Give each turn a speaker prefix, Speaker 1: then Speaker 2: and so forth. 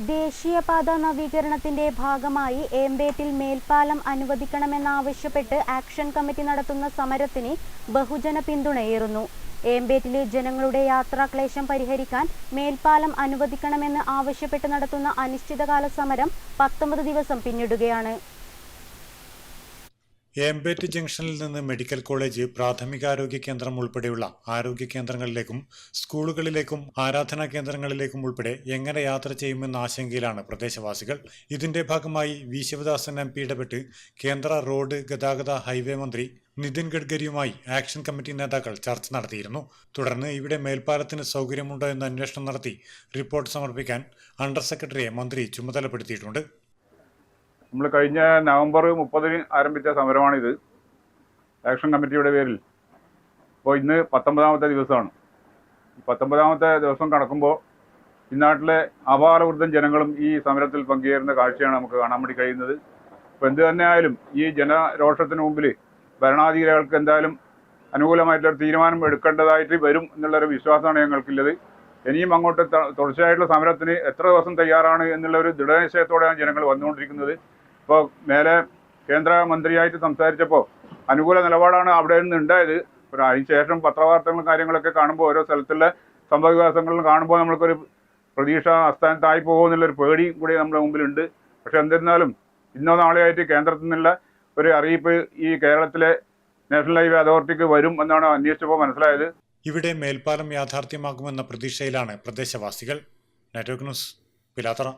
Speaker 1: ദേശീയപാത നവീകരണത്തിന്റെ ഭാഗമായി ഏമ്പേറ്റിൽ മേൽപ്പാലം അനുവദിക്കണമെന്നാവശ്യപ്പെട്ട് ആക്ഷൻ കമ്മിറ്റി നടത്തുന്ന സമരത്തിന് ബഹുജന പിന്തുണയേറുന്നു. ഏമ്പേറ്റിലെ ജനങ്ങളുടെ യാത്രാക്ലേശം പരിഹരിക്കാൻ മേൽപ്പാലം അനുവദിക്കണമെന്ന് ആവശ്യപ്പെട്ട് നടത്തുന്ന അനിശ്ചിതകാല സമരം പത്തൊമ്പത് ദിവസം പിന്നിടുകയാണ്.
Speaker 2: ഏമ്പേറ്റ് ജംഗ്ഷനിൽ നിന്ന് മെഡിക്കൽ കോളേജ് പ്രാഥമികാരോഗ്യ കേന്ദ്രം ഉൾപ്പെടെയുള്ള ആരോഗ്യ കേന്ദ്രങ്ങളിലേക്കും സ്കൂളുകളിലേക്കും ആരാധനാ കേന്ദ്രങ്ങളിലേക്കും ഉൾപ്പെടെ എങ്ങനെ യാത്ര ചെയ്യുമെന്ന ആശങ്കയിലാണ് പ്രദേശവാസികൾ. ഇതിന്റെ ഭാഗമായി വി. ശിവദാസൻ എം. പി. ഇടപെട്ട് കേന്ദ്ര റോഡ് ഗതാഗത ഹൈവേ മന്ത്രി നിതിൻ ഗഡ്കരിയുമായി ആക്ഷൻ കമ്മിറ്റി നേതാക്കൾ ചർച്ച നടത്തിയിരുന്നു. തുടർന്ന് ഇവിടെ മേൽപ്പാലത്തിന് സൗകര്യമുണ്ടോ എന്ന് അന്വേഷണം നടത്തി റിപ്പോർട്ട് സമർപ്പിക്കാൻ അണ്ടർ സെക്രട്ടറിയെ മന്ത്രി ചുമതലപ്പെടുത്തിയിട്ടുണ്ട്.
Speaker 3: നമ്മൾ കഴിഞ്ഞ നവംബർ മുപ്പതിന് ആരംഭിച്ച സമരമാണിത്. ആക്ഷൻ കമ്മിറ്റിയുടെ പേരിൽ. അപ്പോൾ ഇന്ന് പത്തൊമ്പതാമത്തെ ദിവസമാണ്. പത്തൊമ്പതാമത്തെ ദിവസം കടക്കുമ്പോൾ ഈ നാട്ടിലെ അപാരവൃദ്ധം ജനങ്ങളും ഈ സമരത്തിൽ പങ്കുചേരുന്ന കാഴ്ചയാണ് നമുക്ക് കാണാൻ വേണ്ടി കഴിയുന്നത്. അപ്പോൾ എന്ത് തന്നെ ആയാലും ഈ ജനരോഷത്തിന് മുമ്പിൽ ഭരണാധികാരികൾക്ക് എന്തായാലും അനുകൂലമായിട്ടുള്ള തീരുമാനം എടുക്കേണ്ടതായിട്ട് വരും എന്നുള്ളൊരു വിശ്വാസമാണ് ഞങ്ങൾക്കുള്ളത്. ഇനിയും അങ്ങോട്ട് തുടർച്ചയായിട്ടുള്ള സമരത്തിന് എത്ര ദിവസം തയ്യാറാണ് എന്നുള്ള ഒരു ദൃഢനിശ്ചയത്തോടെയാണ് ജനങ്ങൾ വന്നുകൊണ്ടിരിക്കുന്നത്. ഇപ്പോൾ നേരെ കേന്ദ്രമന്ത്രിയായിട്ട് സംസാരിച്ചപ്പോൾ അനുകൂല നിലപാടാണ് അവിടെ നിന്ന് ഉണ്ടായത്. ഒരു അതിനുശേഷം പത്രവാർത്തകളും കാര്യങ്ങളൊക്കെ കാണുമ്പോൾ ഓരോ സ്ഥലത്തുള്ള സംഭവവികാസങ്ങളും കാണുമ്പോൾ നമ്മൾക്കൊരു പ്രതീക്ഷ അസ്ഥാനത്തായി പോകുമെന്നുള്ളൊരു പേടിയും കൂടി നമ്മുടെ മുമ്പിലുണ്ട്. പക്ഷെ എന്തിരുന്നാലും ഇന്നോ നാളെയായിട്ട് കേന്ദ്രത്തിൽ നിന്നുള്ള ഒരു അറിയിപ്പ് ഈ കേരളത്തിലെ നാഷണൽ ഹൈവേ അതോറിറ്റിക്ക് വരും എന്നാണ് അന്വേഷിച്ചപ്പോൾ മനസ്സിലായത്.
Speaker 2: ഇവിടെ മേൽപ്പാലം യാഥാർത്ഥ്യമാകുമെന്ന പ്രതീക്ഷയിലാണ് പ്രദേശവാസികൾ. Network news Pilathara.